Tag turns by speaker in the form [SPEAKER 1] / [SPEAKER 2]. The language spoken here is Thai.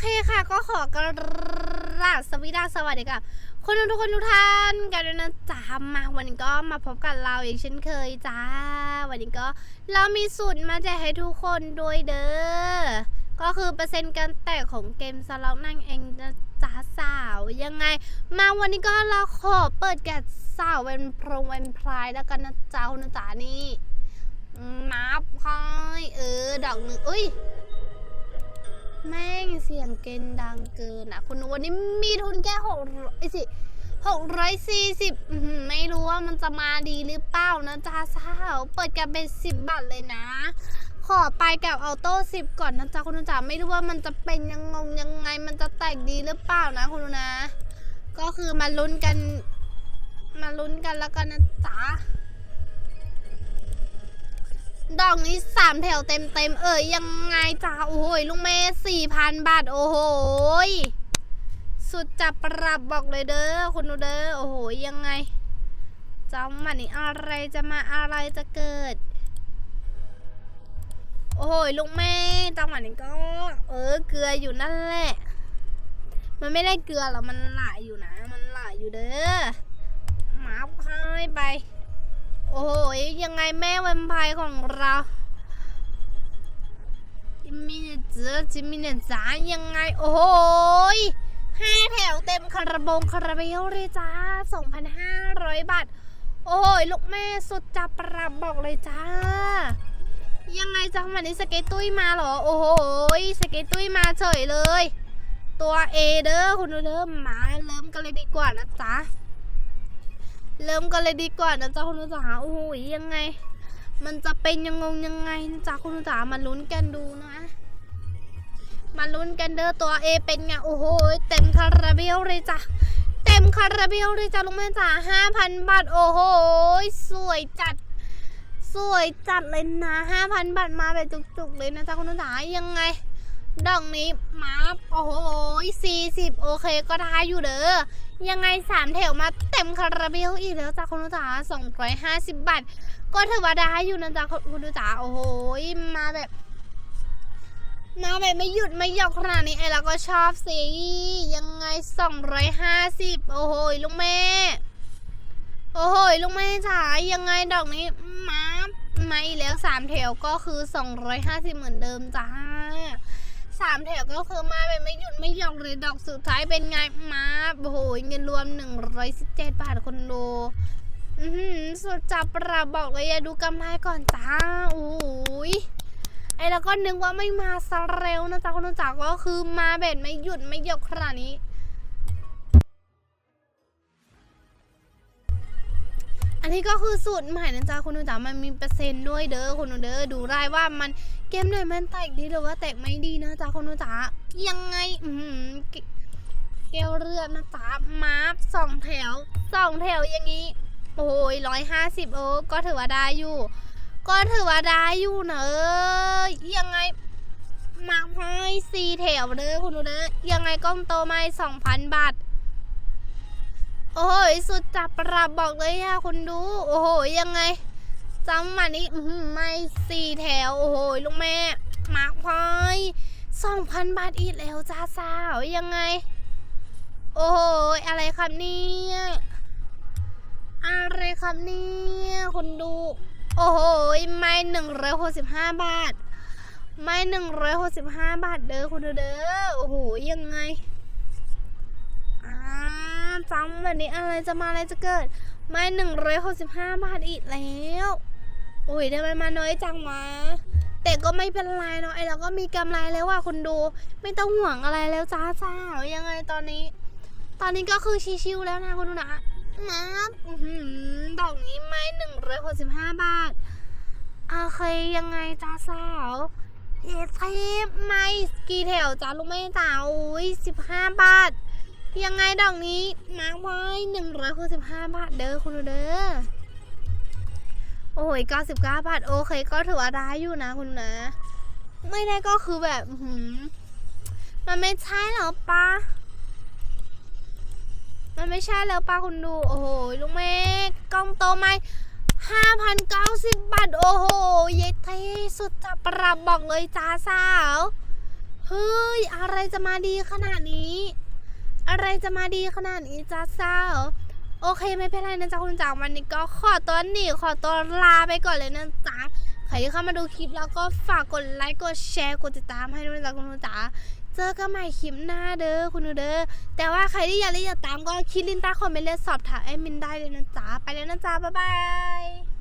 [SPEAKER 1] เคค่ะ ก็ขอกราบสวีดัสสวัสดีค่ะคุณทุกคนทุกท่านกันด้วยนะจ๊ะมาวันนี้ก็มาพบกับเราอีกเช่นเคยจ้า วันนี้ก็เรามีสูตรมาแจกให้ทุกคนด้วยเด้อก็คือเปอร์เซ็นต์การแตกของเกมสล็อตนั่งเองนะจ๊ะสาวยังไง มาวันนี้ก็เราขอเปิดแกะสาวเวนพรงเวนพรายแล้วกันนะเจ้านะจ๊ะนี่นับให้เออดอกหนึ่งอุ้ย แม่งเสียงเกณฑ์ดังเกินอะคุณวันนี้มีทุนแค่หกร้อยสิหกร้อยสี่สิบไม่รู้ว่ามันจะมาดีหรือเปล่านะจ๊ะสาวเปิดกันเป็นสิบบาทเลยนะ ขอไปกับออโต้สิบก่อนนะจ๊ะคุณจ๋าไม่รู้ว่ามันจะเป็นยังงงยังไงมันจะแตกดีหรือเปล่านะคุณนะ ก็คือมาลุ้นกัน มาลุ้นกันแล้วกันนะจ๊ะ ดอกนี้สามแถวเต็มเต็มเอ่ยยังไงจ้าโอ้ยลุงเมย์สี่พันบาทโอ้โหสุดจับปรับบอกเลยเด้อคุณดูเด้อโอ้โหยังไงจำมันนี่อะไรจะมาอะไรจะเกิด โอ้โหลุงเมย์จังหวะนี้ก็ เออเกลืออยู่นั่นแหละ มันไม่ได้เกลือหรอกมันหลายอยู่นะ มันหลายอยู่เด้อ ยังไงแม่แวมไพร์ของเราจิมมี่เนี่ยเจอจิมมี่เนี่ยจ๋ายังไง โอ้ยห้าแถวเต็มคาราบงคาราเบลเลยจ้า2,500 บาท โอ้ยลูกแม่สุดจะปรับบอกเลยจ้า ยังไงจังวันนี้สเก็ตตุ้ยมาเหรอ โอ้โหยสเก็ตตุ้ยมาเฉยเลย ตัวเอเด้อคุณเริ่มมาเริ่มกันเลยดีกว่านะจ๊ะ ริ่มกันเลยดีกว่านะจ๊ะคุณลูกจ๋าโอ้โหยังไง มันจะเป็นยังงงยังไงนะจ๊ะคุณลูกจ๋ามาลุ้นกันดูนะ มาลุ้นกันเด้อตัวเอเป็นไงโอ้โหเต็มคาราเบลเลยจ้ะเต็มคาราเบลเลยจ้ะลุงแม่จ๋าห้าพันบาทโอ้โหสวยจัด สวยจัดเลยนะห้าพันบาทมาแบบจุกๆเลยนะจ๊ะคุณลูกจ๋ายังไง ดอกนี้มาโอ้โหสี่สิบโอเคก็ได้อยู่เด้อ ยังไงสามแถวมาเต็มคาราเบลอีกแล้วจ้าคุณลูกจ๋าสองร้อยห้าสิบบาท ก็ถือว่าได้อยู่นะจ๊ะคุณลูกจ๋าโอ้โหมาแบบ มาแบบไม่หยุดไม่หยอนขนาดนี้ไอ้เราก็ชอบสิ ยังไงสองร้อยห้าสิบโอ้โหลุงแม่ โอ้โหลุงแม่จ๋ายังไงดอกนี้มามาอีกแล้วสามแถวก็คือสองร้อยห้าสิบเหมือนเดิมจ้า สามแถวก็คือมาแบบไม่หยุดไม่หย่อนเลยดอกสุดท้ายเป็นไงมาโอยเงินรวม 117 บาทคนดูอือหือสุดจับประบอกเลยอย่าดูกำไรก่อนจ้าโอ้ยไอแล้วก็นึกว่าไม่มาซะเร็วนะจ๊ะคนดูจ๋าก็คือมาเบ็ดไม่หยุดไม่หยอกขนาดนี้ นี้ก็คือสูตรใหม่นะจ๊ะคุณดูจ๋ามันมีเปอร์เซ็นต์ด้วยเด้อคุณดูเด้อดูได้ว่ามันเกมไหนมันแตกดีหรือว่าแตกไม่ดีนะจ๊ะคุณผู้จ๋ายังไงอือหือเกลเรือนนะจ๊ะมาร์ฟสองแถวสองแถวอย่างนี้ โอ้ยร้อยห้าสิบโอ้ก็ถือว่าได้อยู่ ก็ถือว่าได้อยู่เนอะยังไงมาร์ให้สี่แถวเด้อคุณดูเด้อยังไงกล้องโตไม่สองพันบาท โอ้ยสุดจับประบอกเลยอะคุณดู โอ้โห ยังไงจำมานี้ไม่สี่แถว โอ้โห ลูกแม่มาร์คพอยสองพันบาทอีกแล้วจ้าสาว ยังไง โอ้โห อะไรครับเนี่ยอะไรครับเนี่ยคนดู โอ้โห ไม่หนึ่งร้อยหกสิบห้าบาท ไม่หนึ่งร้อยหกสิบห้าบาทเด้อคุณดูเด้อ โอ้โห ยังไง แบบนี้อะไรจะมาอะไรจะเกิด ไม่หนึ่งร้อยหกสิบห้าบาทอีกแล้วโอ้ยทำไมมาน้อยจังวะแต่ก็ไม่เป็นไรเนาะไอเราก็มีกำไรแล้วว่ะคนดูไม่ต้องห่วงอะไรแล้วจ้าจ้ายังไงตอนนี้ ตอนนี้ก็คือชิวๆแล้วนะคุณดูนะมาอื้อหือดอกนี้ไม่หนึ่งร้อยหกสิบห้าบาทโอเคยังไงจ้าสาวเอเทปไม่กี่แถวจ้าลูกแม่จ้าโอ้ยสิบห้าบาท ยังไงดอกนี้มาไว้หนึ่งร้อยหกสิบห้าบาทเด้อคุณดูเด้อโอ้ย99บเก้าบาทโอเค ก็ถือว่าได้อยู่นะคุณนะ ไม่ได้ก็คือแบบหืมมันไม่ใช่แล้วปะมันไม่ใช่แล้วปะคุณดู โอ้โหลุงเมฆกล้องโตไหมห้าพันเก้าสิบบาท โอ้โห เยเทสุดจะปรับบอกเลยจ้าสาว เฮ้ย อะไรจะมาดีขนาดนี้ อะไรจะมาดีขนาดนี้จ้าสาวโอเคไม่เป็นไรนะจ๊ะคุณจ๋าวันนี้ก็ขอตัวหนีขอตัวลาไปก่อนเลยนะจ๊ะใครที่เข้ามาดูคลิปแล้วก็ฝากกดไลค์กดแชร์กดติดตามให้ด้วยนะจ๊ะคุณจ๋าเจอกันใหม่คลิปหน้าเด้อคุณเด้อแต่ว่าใครที่อยากเล่นอยากตามก็คลิดลินใต้คอมเมนต์เลยสอบถามแอดมินได้เลยนะจ๊ะไปแล้วนะจ๊ะบ๊ายบาย